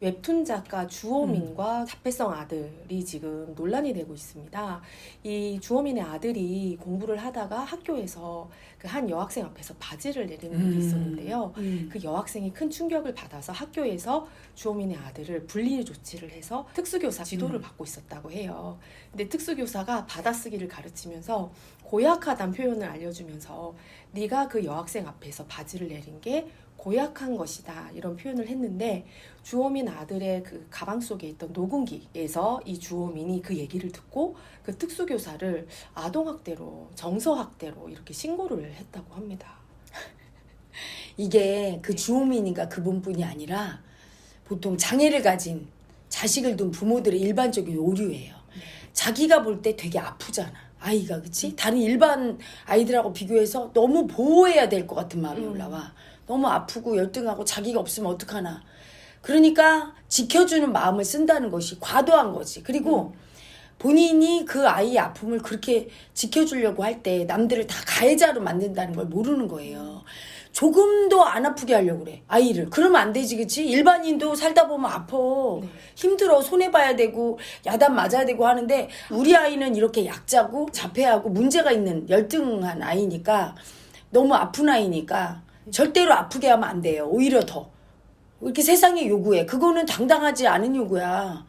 웹툰 작가 주호민과 자폐성 아들이 지금 논란이 되고 있습니다. 이 주호민의 아들이 공부를 하다가 학교에서 그 한 여학생 앞에서 바지를 내리는 일이 음. 있었는데요. 음. 그 여학생이 큰 충격을 받아서 학교에서 주호민의 아들을 분리 조치를 해서 특수교사 지도를 음. 받고 있었다고 해요. 근데 특수교사가 받아쓰기를 가르치면서 고약하다는 표현을 알려주면서 네가 그 여학생 앞에서 바지를 내린 게 고약한 것이다 이런 표현을 했는데 주호민 아들의 그 가방 속에 있던 녹음기에서 이 주호민이 그 얘기를 듣고 그 특수교사를 아동학대로 정서학대로 이렇게 신고를 했다고 합니다. 이게 그 주호민이가 그분뿐이 아니라 보통 장애를 가진 자식을 둔 부모들의 일반적인 오류예요. 자기가 볼 때 되게 아프잖아. 아이가 그치? 다른 일반 아이들하고 비교해서 너무 보호해야 될 것 같은 마음이 음. 올라와. 너무 아프고 열등하고 자기가 없으면 어떡하나. 그러니까 지켜주는 마음을 쓴다는 것이 과도한 거지. 그리고 본인이 그 아이의 아픔을 그렇게 지켜주려고 할 때 남들을 다 가해자로 만든다는 걸 모르는 거예요. 조금도 안 아프게 하려고 그래 아이를 그러면 안 되지 그치 일반인도 살다 보면 아파 네. 힘들어 손해 봐야 되고 야단 맞아야 되고 하는데 우리 아이는 이렇게 약자고 자폐하고 문제가 있는 열등한 아이니까 너무 아픈 아이니까 절대로 아프게 하면 안 돼요 오히려 더 이렇게 세상에 요구해 그거는 당당하지 않은 요구야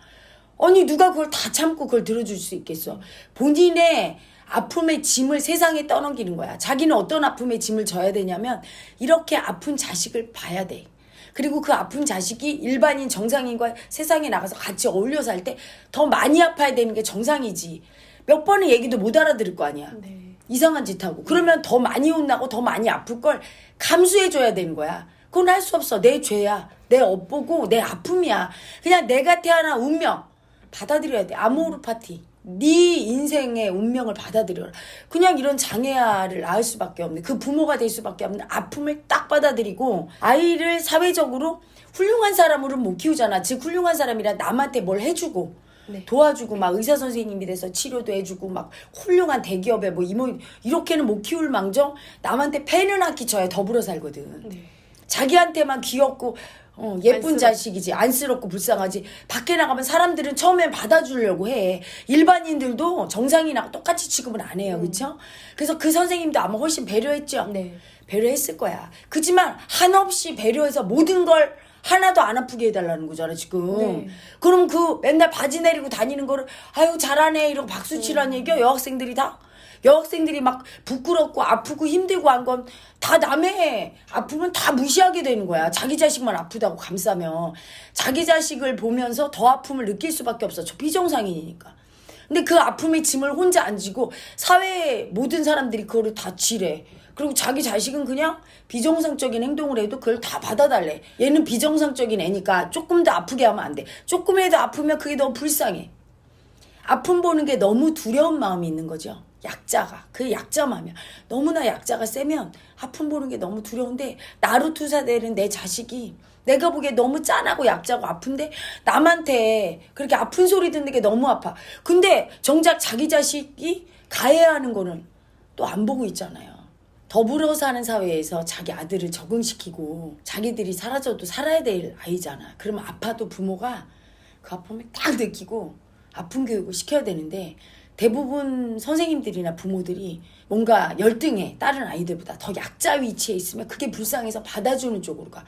아니 누가 그걸 다 참고 그걸 들어줄 수 있겠어 본인의 아픔의 짐을 세상에 떠넘기는 거야. 자기는 어떤 아픔의 짐을 져야 되냐면 이렇게 아픈 자식을 봐야 돼. 그리고 그 아픈 자식이 일반인 정상인과 세상에 나가서 같이 어울려 살 때 더 많이 아파야 되는 게 정상이지. 몇 번의 얘기도 못 알아들을 거 아니야. 네. 이상한 짓 하고. 그러면 더 많이 혼나고 더 많이 아플 걸 감수해줘야 되는 거야. 그건 할 수 없어. 내 죄야. 내 업보고 내 아픔이야. 그냥 내가 태어난 운명 받아들여야 돼. 아모르 파티. 네 인생의 운명을 받아들여라. 그냥 이런 장애아를 낳을 수밖에 없는 그 부모가 될 수밖에 없는 아픔을 딱 받아들이고 아이를 사회적으로 훌륭한 사람으로 못 키우잖아. 즉 훌륭한 사람이라 남한테 뭘 해주고 네. 도와주고 막 의사 선생님이 돼서 치료도 해주고 막 훌륭한 대기업에 뭐 이모 이렇게는 못 키울 망정 남한테 패는 한 끼쳐야 더불어 살거든. 네. 자기한테만 귀엽고 어, 예쁜 안쓰럽- 자식이지 안쓰럽고 불쌍하지 밖에 나가면 사람들은 처음엔 받아주려고 해 일반인들도 정상인하고 똑같이 취급을 안 해요 그쵸 그래서 그 선생님도 아마 훨씬 배려했죠 네. 배려했을 거야 그지만 한없이 배려해서 모든 걸 하나도 안 아프게 해달라는 거잖아 지금 네. 그럼 그 맨날 바지 내리고 다니는 거를 아유 잘하네 이러고 박수 치라는 얘기야 여학생들이 다 여학생들이 막 부끄럽고 아프고 힘들고 한 건 다 남의 아프면 다 무시하게 되는 거야. 자기 자식만 아프다고 감싸면 자기 자식을 보면서 더 아픔을 느낄 수밖에 없어. 저 비정상인이니까. 근데 그 아픔의 짐을 혼자 안 지고 사회의 모든 사람들이 그거를 다 지래. 그리고 자기 자식은 그냥 비정상적인 행동을 해도 그걸 다 받아달래. 얘는 비정상적인 애니까 조금 더 아프게 하면 안 돼. 조금이라도 아프면 그게 너무 불쌍해. 아픔 보는 게 너무 두려운 마음이 있는 거죠. 약자가 그 약자 마음이야. 너무나 약자가 세면 아픔 보는 게 너무 두려운데 나루투사되는 내 자식이 내가 보기에 너무 짠하고 약자고 아픈데 남한테 그렇게 아픈 소리 듣는 게 너무 아파. 근데 정작 자기 자식이 가해하는 거는 또 안 보고 있잖아요. 더불어 사는 사회에서 자기 아들을 적응시키고 자기들이 사라져도 살아야 될 아이잖아. 그러면 아파도 부모가 그 아픔을 딱 느끼고 아픈 교육을 시켜야 되는데 대부분 선생님들이나 부모들이 뭔가 열등해 다른 아이들보다 더 약자 위치에 있으면 그게 불쌍해서 받아주는 쪽으로 가.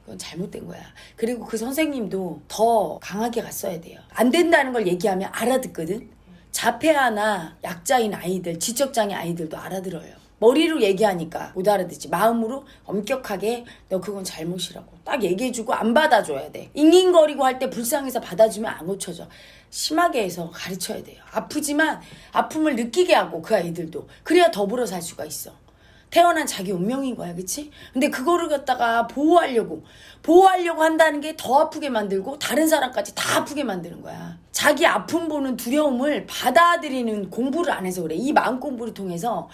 그건 잘못된 거야. 그리고 그 선생님도 더 강하게 갔어야 돼요. 안 된다는 걸 얘기하면 알아듣거든. 자폐아나 약자인 아이들, 지적장애 아이들도 알아들어요. 머리로 얘기하니까 못 알아듣지. 마음으로 엄격하게 너 그건 잘못이라고 딱 얘기해주고 안 받아줘야 돼. 잉잉거리고 할 때 불쌍해서 받아주면 안 고쳐져. 심하게 해서 가르쳐야 돼요. 아프지만 아픔을 느끼게 하고 그 아이들도 그래야 더불어 살 수가 있어. 태어난 자기 운명인 거야, 그치? 근데 그거를 갖다가 보호하려고, 보호하려고 한다는 게 더 아프게 만들고, 다른 사람까지 다 아프게 만드는 거야. 자기 아픔 보는 두려움을 받아들이는 공부를 안 해서 그래. 이 마음 공부를 통해서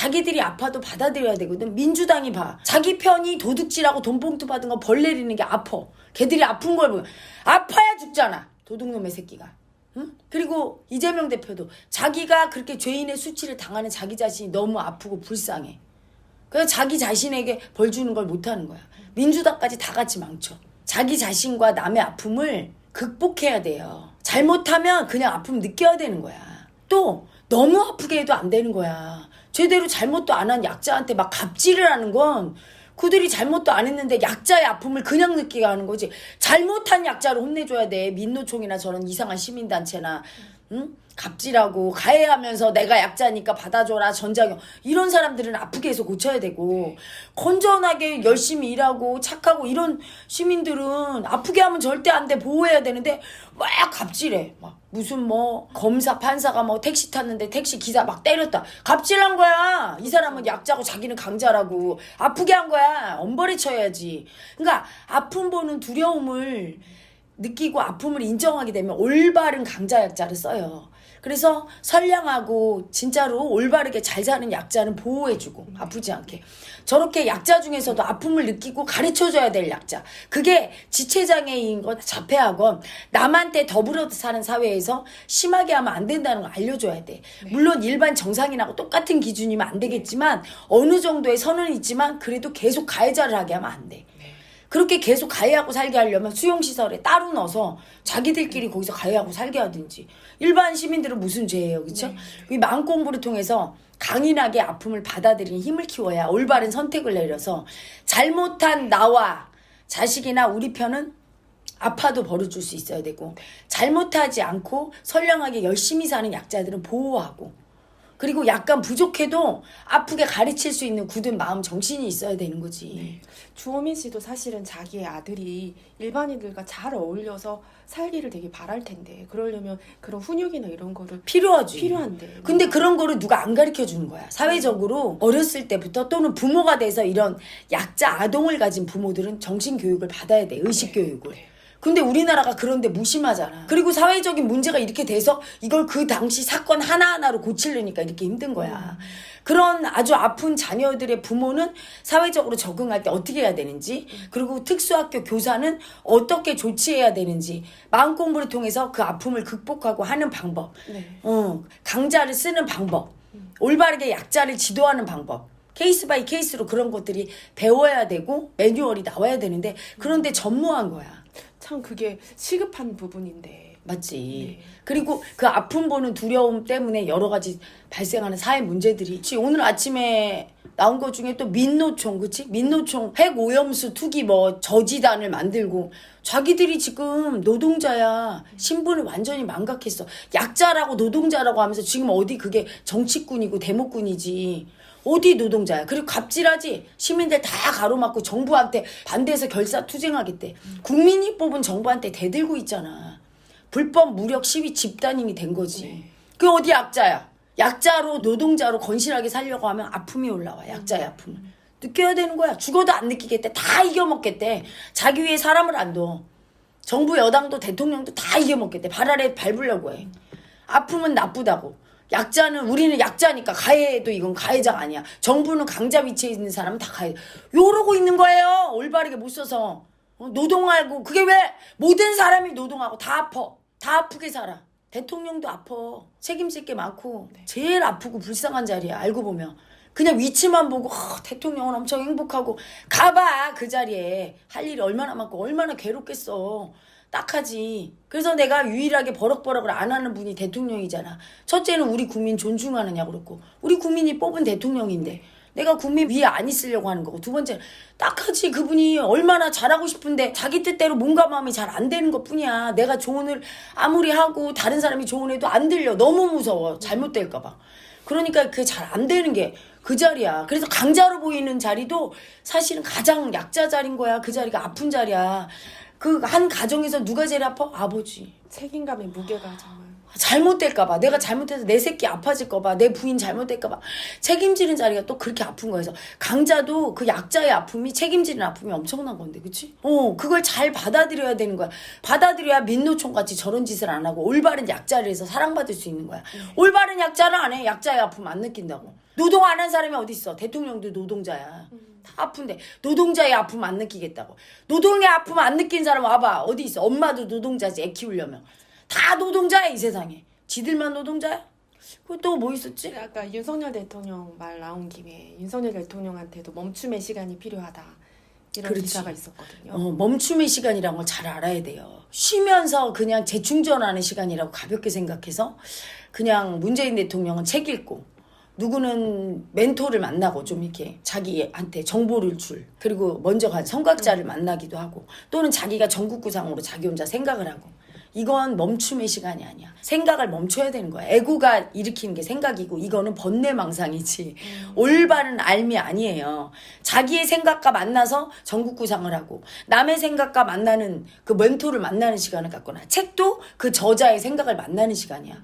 자기들이 아파도 받아들여야 되거든. 민주당이 봐. 자기 편이 도둑질하고 돈봉투 받은 거 벌 내리는 게 아파. 걔들이 아픈 걸 보면, 아파야 죽잖아. 도둑놈의 새끼가. 응? 그리고 이재명 대표도 자기가 그렇게 죄인의 수치를 당하는 자기 자신이 너무 아프고 불쌍해. 그래서 자기 자신에게 벌 주는 걸 못하는 거야. 민주당까지 다 같이 망쳐. 자기 자신과 남의 아픔을 극복해야 돼요. 잘못하면 그냥 아픔 느껴야 되는 거야. 또 너무 아프게 해도 안 되는 거야. 제대로 잘못도 안 한 약자한테 막 갑질을 하는 건 그들이 잘못도 안 했는데 약자의 아픔을 그냥 느끼게 하는 거지. 잘못한 약자를 혼내줘야 돼. 민노총이나 저런 이상한 시민단체나 응? 갑질하고 가해하면서 내가 약자니까 받아줘라 전장형 이런 사람들은 아프게 해서 고쳐야 되고 건전하게 열심히 일하고 착하고 이런 시민들은 아프게 하면 절대 안 돼 보호해야 되는데 막 갑질해. 막 무슨 뭐 검사 판사가 뭐 택시 탔는데 택시 기사 막 때렸다. 갑질한 거야. 이 사람은 약자고 자기는 강자라고. 아프게 한 거야. 엄벌에 쳐야지. 그러니까 아픔 보는 두려움을 느끼고 아픔을 인정하게 되면 올바른 강자 약자를 써요. 그래서 선량하고 진짜로 올바르게 잘 사는 약자는 보호해주고 아프지 않게. 저렇게 약자 중에서도 아픔을 느끼고 가르쳐줘야 될 약자. 그게 지체장애인 건 자폐하건 남한테 더불어 사는 사회에서 심하게 하면 안 된다는 걸 알려줘야 돼. 물론 일반 정상인하고 똑같은 기준이면 안 되겠지만 어느 정도의 선은 있지만 그래도 계속 가해자를 하게 하면 안돼 그렇게 계속 가해하고 살게 하려면 수용시설에 따로 넣어서 자기들끼리 거기서 가해하고 살게 하든지 일반 시민들은 무슨 죄예요 그쵸? 이 마음 공부를 통해서 강인하게 아픔을 받아들이는 힘을 키워야 올바른 선택을 내려서 잘못한 나와 자식이나 우리 편은 아파도 벌어줄 수 있어야 되고 잘못하지 않고 선량하게 열심히 사는 약자들은 보호하고 그리고 약간 부족해도 아프게 가르칠 수 있는 굳은 마음 정신이 있어야 되는 거지. 주호민 씨도 사실은 자기의 아들이 일반인들과 잘 어울려서 살기를 되게 바랄 텐데 그러려면 그런 훈육이나 이런 거를 필요하지. 필요한데. 근데 그런 거를 누가 안 가르쳐 주는 거야. 사회적으로 어렸을 때부터 또는 부모가 돼서 이런 약자 아동을 가진 부모들은 정신 교육을 받아야 돼. 의식 교육을. 근데 우리나라가 그런데 무심하잖아. 그리고 사회적인 문제가 이렇게 돼서 이걸 그 당시 사건 하나하나로 고치려니까 이렇게 힘든 거야. 그런 아주 아픈 자녀들의 부모는 사회적으로 적응할 때 어떻게 해야 되는지, 그리고 특수학교 교사는 어떻게 조치해야 되는지, 마음 공부를 통해서 그 아픔을 극복하고 하는 방법, 네. 어, 강자를 쓰는 방법, 올바르게 약자를 지도하는 방법. 케이스 바이 케이스로 그런 것들이 배워야 되고 매뉴얼이 나와야 되는데 그런데 전무한 거야. 참 그게 시급한 부분인데. 맞지. 네. 그리고 그 아픔 보는 두려움 때문에 여러 가지 발생하는 사회 문제들이. 그치? 오늘 아침에 나온 것 중에 또 민노총, 그치? 민노총 핵오염수 투기 뭐 저지단을 만들고 자기들이 지금 노동자야. 신분을 완전히 망각했어. 약자라고 노동자라고 하면서 지금 어디 그게 정치꾼이고 데모꾼이지. 어디 노동자야. 그리고 갑질하지. 시민들 다 가로막고 정부한테 반대해서 결사투쟁하겠대. 국민이 뽑은 정부한테 대들고 있잖아. 불법 무력 시위 집단임이 된 거지. 그 어디 약자야? 약자로 노동자로 건실하게 살려고 하면 아픔이 올라와. 약자의 아픔을. 느껴야 되는 거야. 죽어도 안 느끼겠대. 다 이겨먹겠대. 자기 위에 사람을 안 둬. 정부 여당도 대통령도 다 이겨먹겠대. 발 아래 밟으려고 해. 아픔은 나쁘다고. 약자는 우리는 약자니까 가해도 이건 가해자가 아니야. 정부는 강자 위치에 있는 사람은 다 가해. 요러고 있는 거예요. 올바르게 못 써서. 어, 노동하고 그게 왜 모든 사람이 노동하고 다 아파. 다 아프게 살아. 대통령도 아파. 책임질 게 많고 제일 아프고 불쌍한 자리야. 알고 보면. 그냥 위치만 보고 어, 대통령은 엄청 행복하고 가봐 그 자리에 할 일이 얼마나 많고 얼마나 괴롭겠어 딱 하지. 그래서 내가 유일하게 버럭버럭을 안 하는 분이 대통령이잖아. 첫째는 우리 국민 존중하느냐 그렇고 우리 국민이 뽑은 대통령인데 내가 국민 위에 안 있으려고 하는 거고 두 번째 딱하지. 그분이 얼마나 잘하고 싶은데 자기 뜻대로 몸과 마음이 잘 안 되는 것 뿐이야. 내가 조언을 아무리 하고 다른 사람이 조언해도 안 들려. 너무 무서워. 잘못될까 봐. 그러니까 그게 잘 안 되는 게 그 자리야. 그래서 강자로 보이는 자리도 사실은 가장 약자 자리인 거야. 그 자리가 아픈 자리야. 그 한 가정에서 누가 제일 아파? 아버지. 책임감의 무게가 정말. 잘못될까봐. 내가 잘못해서 내 새끼 아파질까봐. 내 부인 잘못될까봐. 책임지는 자리가 또 그렇게 아픈 거여서 강자도 그 약자의 아픔이 책임지는 아픔이 엄청난 건데 그치? 어 그걸 잘 받아들여야 되는 거야. 받아들여야 민노총 같이 저런 짓을 안 하고 올바른 약자를 해서 사랑받을 수 있는 거야. 올바른 약자를 안 해. 약자의 아픔 안 느낀다고. 노동 안 한 사람이 어디 있어? 대통령도 노동자야 다 아픈데 노동자의 아픔 안 느끼겠다고 노동의 아픔 안 느낀 사람 와봐 어디 있어 엄마도 노동자지 애 키우려면 다 노동자야 이 세상에 지들만 노동자야? 그또뭐 있었지? 아까 윤석열 대통령 말 나온 김에 윤석열 대통령한테도 멈춤의 시간이 필요하다. 이런 그렇지. 기사가 있었거든요. 어, 멈춤의 시간이란 걸 잘 알아야 돼요. 쉬면서 그냥 재충전하는 시간이라고 가볍게 생각해서 그냥 문재인 대통령은 책 읽고 누구는 멘토를 만나고 좀 이렇게 자기한테 정보를 줄 그리고 먼저 간 성각자를 만나기도 하고 또는 자기가 전국구상으로 자기 혼자 생각을 하고 이건 멈춤의 시간이 아니야. 생각을 멈춰야 되는 거야. 애고가 일으키는 게 생각이고 이거는 번뇌망상이지. 올바른 알미 아니에요. 자기의 생각과 만나서 전국구상을 하고 남의 생각과 만나는 그 멘토를 만나는 시간을 갖거나 책도 그 저자의 생각을 만나는 시간이야.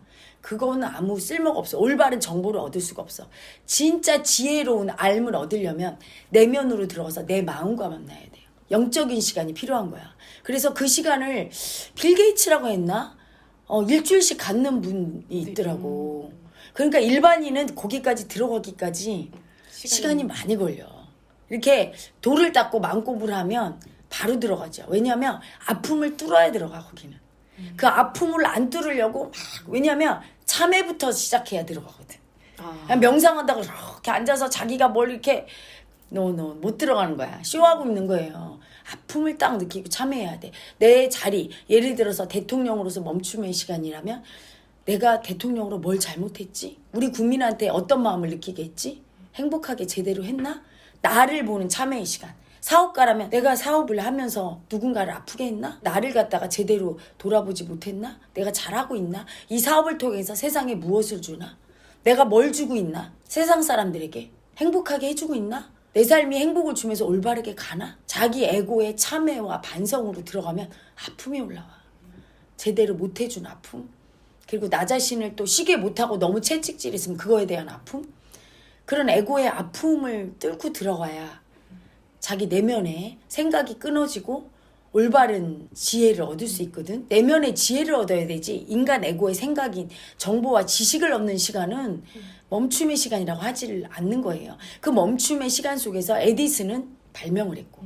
그거는 아무 쓸모가 없어. 올바른 정보를 얻을 수가 없어. 진짜 지혜로운 알을 얻으려면 내면으로 들어가서 내 마음과 만나야 돼요. 영적인 시간이 필요한 거야. 그래서 그 시간을 빌 게이츠라고 했나? 어, 일주일씩 갖는 분이 있더라고. 그러니까 일반인은 거기까지 들어가기까지 시간이 많이 걸려. 이렇게 돌을 닦고 마음공부를 하면 바로 들어가죠. 왜냐하면 아픔을 뚫어야 들어가 거기는. 그 아픔을 안 뚫으려고 막 왜냐하면 참회부터 시작해야 들어가거든. 아, 명상한다고 이렇게 앉아서 자기가 뭘 이렇게 노노 못 들어가는 거야. 쇼하고 있는 거예요. 아픔을 딱 느끼고 참여해야 돼. 내 자리 예를 들어서 대통령으로서 멈춤의 시간이라면 내가 대통령으로 뭘 잘못했지? 우리 국민한테 어떤 마음을 느끼게 했지? 행복하게 제대로 했나? 나를 보는 참여의 시간. 사업가라면 내가 사업을 하면서 누군가를 아프게 했나? 나를 갖다가 제대로 돌아보지 못했나? 내가 잘하고 있나? 이 사업을 통해서 세상에 무엇을 주나? 내가 뭘 주고 있나? 세상 사람들에게 행복하게 해주고 있나? 내 삶이 행복을 주면서 올바르게 가나? 자기 에고의 참회와 반성으로 들어가면 아픔이 올라와. 제대로 못 해준 아픔. 그리고 나 자신을 또 쉬게 못하고 너무 채찍질했으면 그거에 대한 아픔. 그런 에고의 아픔을 뚫고 들어가야 자기 내면에 생각이 끊어지고 올바른 지혜를 얻을 수 있거든. 내면의 지혜를 얻어야 되지. 인간 에고의 생각인 정보와 지식을 얻는 시간은 멈춤의 시간이라고 하질 않는 거예요. 그 멈춤의 시간 속에서 에디슨은 발명을 했고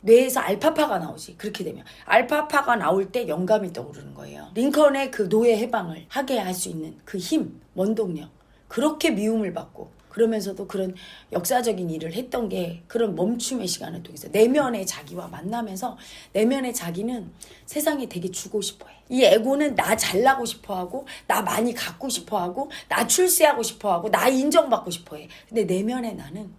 뇌에서 알파파가 나오지. 그렇게 되면 알파파가 나올 때 영감이 떠오르는 거예요. 링컨의 그 노예 해방을 하게 할 수 있는 그 힘, 원동력. 그렇게 미움을 받고 그러면서도 그런 역사적인 일을 했던 게 그런 멈춤의 시간을 통해서 내면의 자기와 만나면서 내면의 자기는 세상에 되게 주고 싶어 해. 이 에고는 나 잘나고 싶어 하고 나 많이 갖고 싶어 하고 나 출세하고 싶어 하고 나 인정받고 싶어 해. 근데 내면의 나는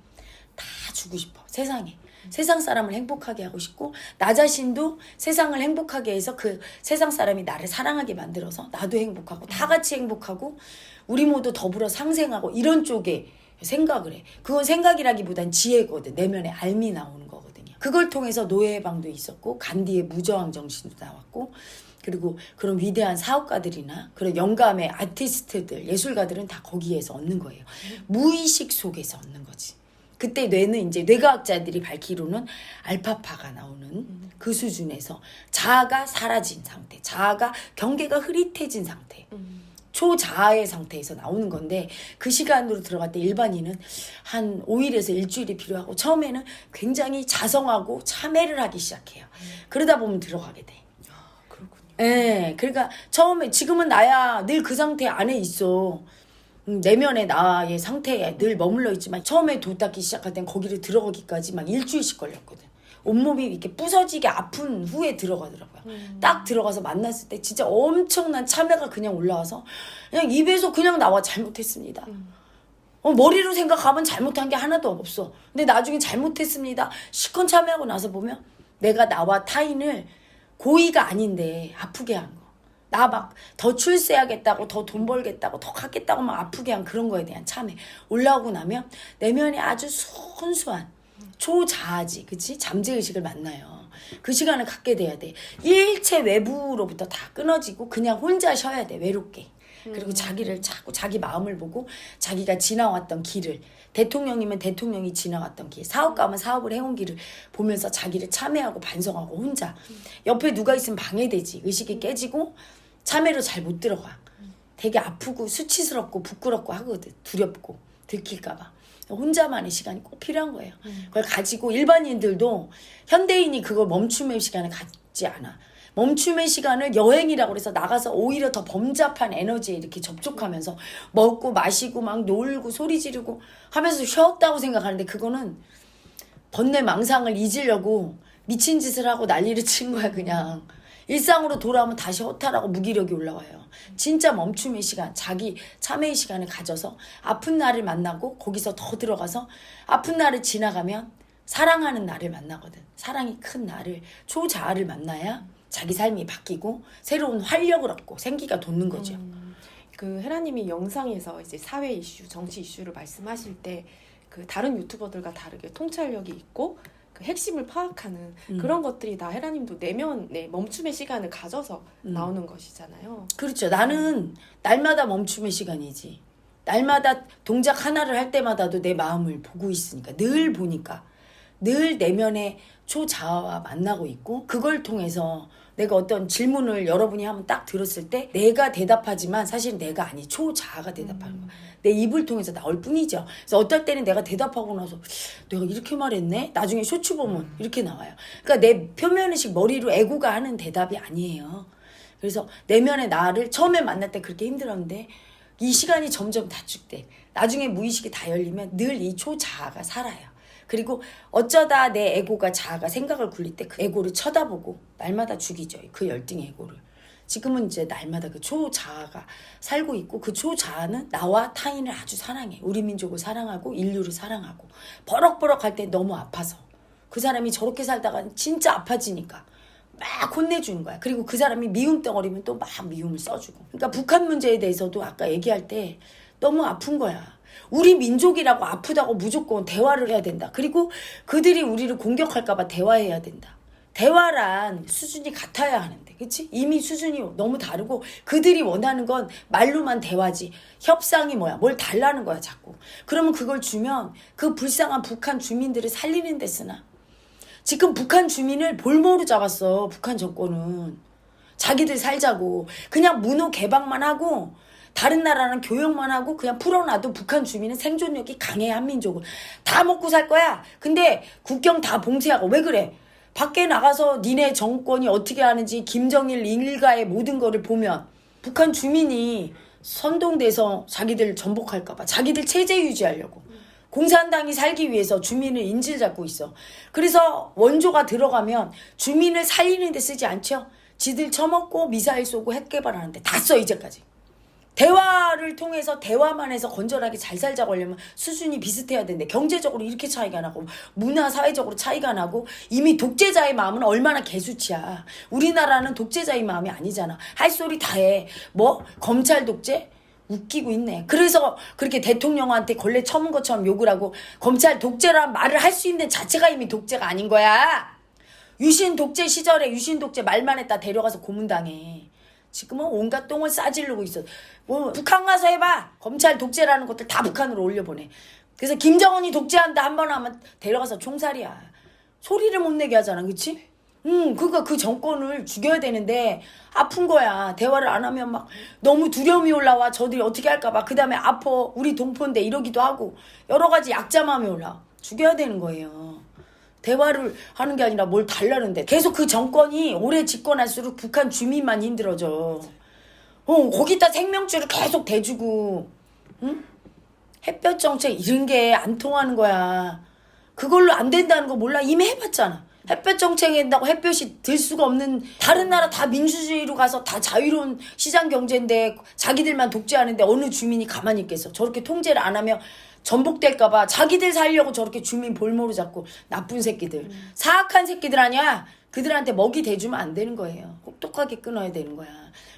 다 주고 싶어 세상에 세상 사람을 행복하게 하고 싶고 나 자신도 세상을 행복하게 해서 그 세상 사람이 나를 사랑하게 만들어서 나도 행복하고 다 같이 행복하고 우리 모두 더불어 상생하고 이런 쪽에 생각을 해. 그건 생각이라기보단 지혜거든. 내면에 알미 나오는 거거든요. 그걸 통해서 노예 해방도 있었고 간디의 무저항 정신도 나왔고 그리고 그런 위대한 사업가들이나 그런 영감의 아티스트들 예술가들은 다 거기에서 얻는 거예요. 무의식 속에서 얻는 거지. 그때 뇌는 이제 뇌과학자들이 밝히로는 알파파가 나오는 그 수준에서 자아가 사라진 상태, 자아가 경계가 흐릿해진 상태, 초자아의 상태에서 나오는 건데 그 시간으로 들어갈 때 일반인은 한 5일에서 일주일이 필요하고 처음에는 굉장히 자성하고 참회를 하기 시작해요. 그러다 보면 들어가게 돼. 그렇군요. 예, 그러니까 처음에 지금은 나야 늘 그 상태 안에 있어. 음, 내면의 나의 상태에 늘 머물러 있지만 처음에 돌 닦기 시작할 땐 거기를 들어가기까지 막 일주일씩 걸렸거든. 온몸이 이렇게 부서지게 아픈 후에 들어가더라고요. 딱 들어가서 만났을 때 진짜 엄청난 참회가 그냥 올라와서 그냥 입에서 그냥 나와 잘못했습니다. 어, 머리로 생각하면 잘못한 게 하나도 없어. 근데 나중에 잘못했습니다. 시컨 참여하고 나서 보면 내가 나와 타인을 고의가 아닌데 아프게 한 거. 나 막 더 출세하겠다고 더 돈 벌겠다고 더 갖겠다고 막 아프게 한 그런 거에 대한 참회 올라오고 나면 내면이 아주 순수한 초자아지 그치? 잠재의식을 만나요. 그 시간을 갖게 돼야 돼. 일체 외부로부터 다 끊어지고 그냥 혼자 쉬어야 돼 외롭게. 그리고 자기를 자꾸 자기 마음을 보고 자기가 지나왔던 길을 대통령이면 대통령이 지나갔던 길 사업가면 사업을 해온 길을 보면서 자기를 참회하고 반성하고 혼자. 옆에 누가 있으면 방해되지. 의식이 깨지고 참회로 잘 못 들어가. 되게 아프고 수치스럽고 부끄럽고 하거든. 두렵고. 들킬까봐 혼자만의 시간이 꼭 필요한 거예요. 그걸 가지고 일반인들도 현대인이 그걸 멈춤의 시간을 갖지 않아. 멈춤의 시간을 여행이라고 해서 나가서 오히려 더 범잡한 에너지에 이렇게 접촉하면서 먹고 마시고 막 놀고 소리 지르고 하면서 쉬었다고 생각하는데 그거는 번뇌 망상을 잊으려고 미친 짓을 하고 난리를 친 거야 그냥 일상으로 돌아오면 다시 허탈하고 무기력이 올라와요. 진짜 멈춤의 시간 자기 참회의 시간을 가져서 아픈 나를 만나고 거기서 더 들어가서 아픈 나를 지나가면 사랑하는 나를 만나거든. 사랑이 큰 나를 초자아를 만나야 자기 삶이 바뀌고 새로운 활력을 얻고 생기가 돋는 거죠. 그 헤라님이 영상에서 이제 사회 이슈, 정치 이슈를 말씀하실 때 그 다른 유튜버들과 다르게 통찰력이 있고 그 핵심을 파악하는 음. 그런 것들이 다 헤라님도 내면의 멈춤의 시간을 가져서 음. 나오는 것이잖아요. 그렇죠. 나는 날마다 멈춤의 시간이지. 날마다 동작 하나를 할 때마다도 내 마음을 보고 있으니까 늘 보니까 늘 내면의 초자아와 만나고 있고 그걸 통해서 내가 어떤 질문을 여러분이 하면 딱 들었을 때 내가 대답하지만 사실 내가 아니 초자아가 대답하는 거야. 내 입을 통해서 나올 뿐이죠. 그래서 어떨 때는 내가 대답하고 나서 내가 이렇게 말했네. 나중에 쇼츠 보면 이렇게 나와요. 그러니까 내 표면의식 머리로 에고가 하는 대답이 아니에요. 그래서 내면의 나를 처음에 만날 때 그렇게 힘들었는데 이 시간이 점점 단축돼. 나중에 무의식이 다 열리면 늘 이 초자아가 살아요. 그리고 어쩌다 내 에고가 자아가 생각을 굴릴 때 그 에고를 쳐다보고 날마다 죽이죠. 그 열등의 에고를. 지금은 이제 날마다 그 초자아가 살고 있고 그 초자아는 나와 타인을 아주 사랑해. 우리 민족을 사랑하고 인류를 사랑하고 버럭버럭 할 때 너무 아파서 그 사람이 저렇게 살다가 진짜 아파지니까 막 혼내주는 거야. 그리고 그 사람이 미움 덩어리면 또 막 미움을 써주고. 그러니까 북한 문제에 대해서도 아까 얘기할 때 너무 아픈 거야. 우리 민족이라고 아프다고 무조건 대화를 해야 된다. 그리고 그들이 우리를 공격할까봐 대화해야 된다. 대화란 수준이 같아야 하는데, 그치? 이미 수준이 너무 다르고 그들이 원하는 건 말로만 대화지. 협상이 뭐야? 뭘 달라는 거야, 자꾸. 그러면 그걸 주면 그 불쌍한 북한 주민들을 살리는 데 쓰나? 지금 북한 주민을 볼모로 잡았어. 북한 정권은. 자기들 살자고. 그냥 문호 개방만 하고 다른 나라는 교역만 하고 그냥 풀어놔도 북한 주민은 생존력이 강해 한민족은. 다 먹고 살 거야. 근데 국경 다 봉쇄하고 왜 그래? 밖에 나가서 니네 정권이 어떻게 하는지 김정일 일가의 모든 거를 보면 북한 주민이 선동돼서 자기들 전복할까봐 자기들 체제 유지하려고 공산당이 살기 위해서 주민을 인질 잡고 있어. 그래서 원조가 들어가면 주민을 살리는 데 쓰지 않죠. 지들 처먹고 미사일 쏘고 핵 개발하는데 다 써 이제까지. 대화를 통해서 대화만 해서 건전하게 잘 살자고 하려면 수준이 비슷해야 되는데 경제적으로 이렇게 차이가 나고 문화 사회적으로 차이가 나고 이미 독재자의 마음은 얼마나 개수치야. 우리나라는 독재자의 마음이 아니잖아. 할 소리 다 해. 뭐 검찰 독재? 웃기고 있네. 그래서 그렇게 대통령한테 걸레 처문 것처럼 욕을 하고 검찰 독재란 말을 할 수 있는 자체가 이미 독재가 아닌 거야. 유신 독재 시절에 유신 독재 말만 했다 데려가서 고문당해. 지금은 온갖 똥을 싸지르고 있어. 뭐 북한 가서 해봐. 검찰 독재라는 것들 다 북한으로 올려보내. 그래서 김정은이 독재한다 한 번 하면 데려가서 총살이야. 소리를 못 내게 하잖아, 그치? 응, 그니까 그 정권을 죽여야 되는데 아픈 거야. 대화를 안 하면 막 너무 두려움이 올라와. 저들이 어떻게 할까봐. 그 다음에 아파. 우리 동포인데 이러기도 하고 여러 가지 약자마음이 올라. 죽여야 되는 거예요. 대화를 하는 게 아니라 뭘 달라는데 계속 그 정권이 오래 집권할수록 북한 주민만 힘들어져. 어, 거기다 생명줄을 계속 대주고, 응? 햇볕 정책 이런 게 안 통하는 거야. 그걸로 안 된다는 거 몰라? 이미 해봤잖아. 햇볕 정책 한다고 햇볕이 들 수가 없는 다른 나라 다 민주주의로 가서 다 자유로운 시장 경제인데 자기들만 독재하는데 어느 주민이 가만히 있겠어. 저렇게 통제를 안 하면 전복될까봐 자기들 살려고 저렇게 주민 볼모로 잡고 나쁜 새끼들. 사악한 새끼들 아니야? 그들한테 먹이 대주면 안 되는 거예요. 똑똑하게 끊어야 되는 거야.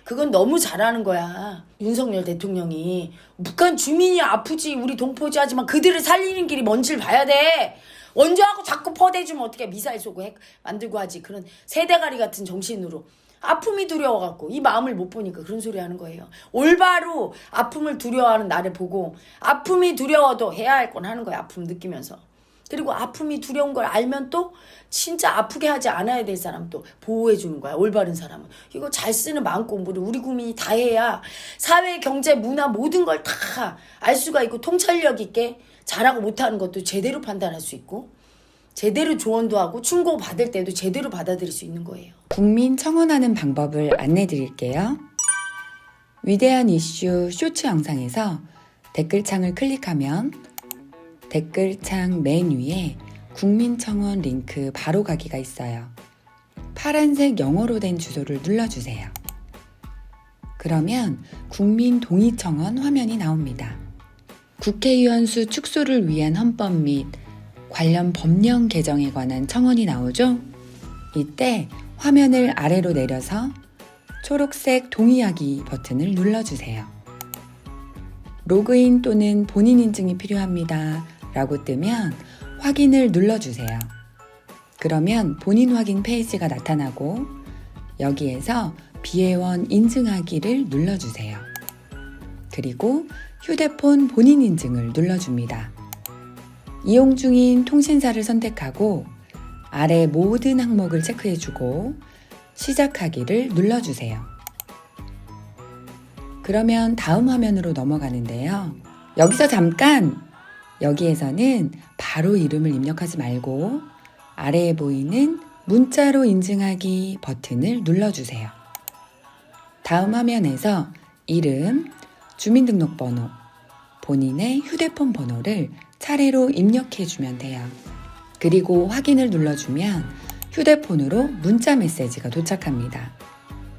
그건 너무 잘하는 거야. 윤석열 대통령이. 북한 주민이 아프지 우리 동포지 하지만 그들을 살리는 길이 뭔지를 봐야 돼. 원조하고 자꾸 퍼대주면 어떻게 미사일 쏘고 핵 만들고 하지. 그런 세대가리 같은 정신으로 아픔이 두려워갖고 이 마음을 못 보니까 그런 소리 하는 거예요. 올바로 아픔을 두려워하는 나를 보고 아픔이 두려워도 해야 할 건 하는 거야. 아픔 느끼면서. 그리고 아픔이 두려운 걸 알면 또 진짜 아프게 하지 않아야 될 사람 또 보호해 주는 거야. 올바른 사람은. 이거 잘 쓰는 마음 공부를 우리 국민이 다 해야 사회, 경제, 문화 모든 걸 다 알 수가 있고 통찰력 있게 잘하고 못하는 것도 제대로 판단할 수 있고 제대로 조언도 하고 충고 받을 때도 제대로 받아들일 수 있는 거예요. 국민 청원하는 방법을 안내 드릴게요. 위대한 이슈 쇼츠 영상에서 댓글창을 클릭하면 댓글창 맨 위에 국민청원 링크 바로 가기가 있어요. 파란색 영어로 된 주소를 눌러주세요. 그러면 국민 동의청원 화면이 나옵니다. 국회의원 수 축소를 위한 헌법 및 관련 법령 개정에 관한 청원이 나오죠? 이때 화면을 아래로 내려서 초록색 동의하기 버튼을 눌러주세요. 로그인 또는 본인 인증이 필요합니다. 라고 뜨면 확인을 눌러주세요. 그러면 본인 확인 페이지가 나타나고 여기에서 비회원 인증하기를 눌러주세요. 그리고 휴대폰 본인 인증을 눌러줍니다. 이용 중인 통신사를 선택하고 아래 모든 항목을 체크해주고 시작하기를 눌러주세요. 그러면 다음 화면으로 넘어가는데요. 여기서 잠깐! 여기에서는 바로 이름을 입력하지 말고 아래에 보이는 문자로 인증하기 버튼을 눌러주세요. 다음 화면에서 이름, 주민등록번호, 본인의 휴대폰 번호를 차례로 입력해주면 돼요. 그리고 확인을 눌러주면 휴대폰으로 문자 메시지가 도착합니다.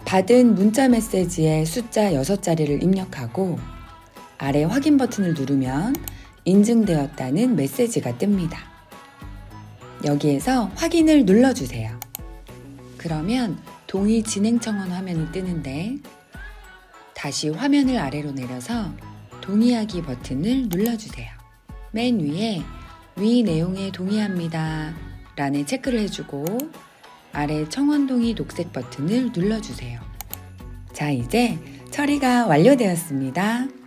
받은 문자 메시지의 숫자 6자리를 입력하고 아래 확인 버튼을 누르면 인증되었다는 메시지가 뜹니다. 여기에서 확인을 눌러주세요. 그러면 동의 진행 청원 화면이 뜨는데 다시 화면을 아래로 내려서 동의하기 버튼을 눌러주세요. 맨 위에 위 내용에 동의합니다 라는 체크를 해주고 아래 청원 동의 녹색 버튼을 눌러주세요. 자, 이제 처리가 완료되었습니다.